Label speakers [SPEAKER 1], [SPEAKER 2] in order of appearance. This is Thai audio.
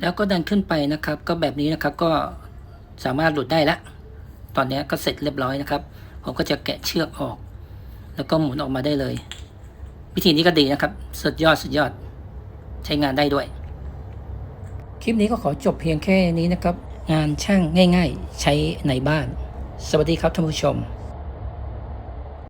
[SPEAKER 1] แล้วก็ดันขึ้นไปนะครับ ก็แบบนี้นะครับก็สามารถหลุดได้ละ ตอนนี้ก็เสร็จเรียบร้อยนะครับ ผมก็จะแกะเชือกออก แล้วก็หมุนออกมาได้เลย วิธีนี้ก็ดีนะครับ สุดยอดสุดยอด ใช้งานได้ด้วย คลิปนี้ก็ขอจบเพียงแค่นี้นะครับ งานช่างง่าย ๆ ใช้ในบ้าน สวัสดีครับท่านผู้ชม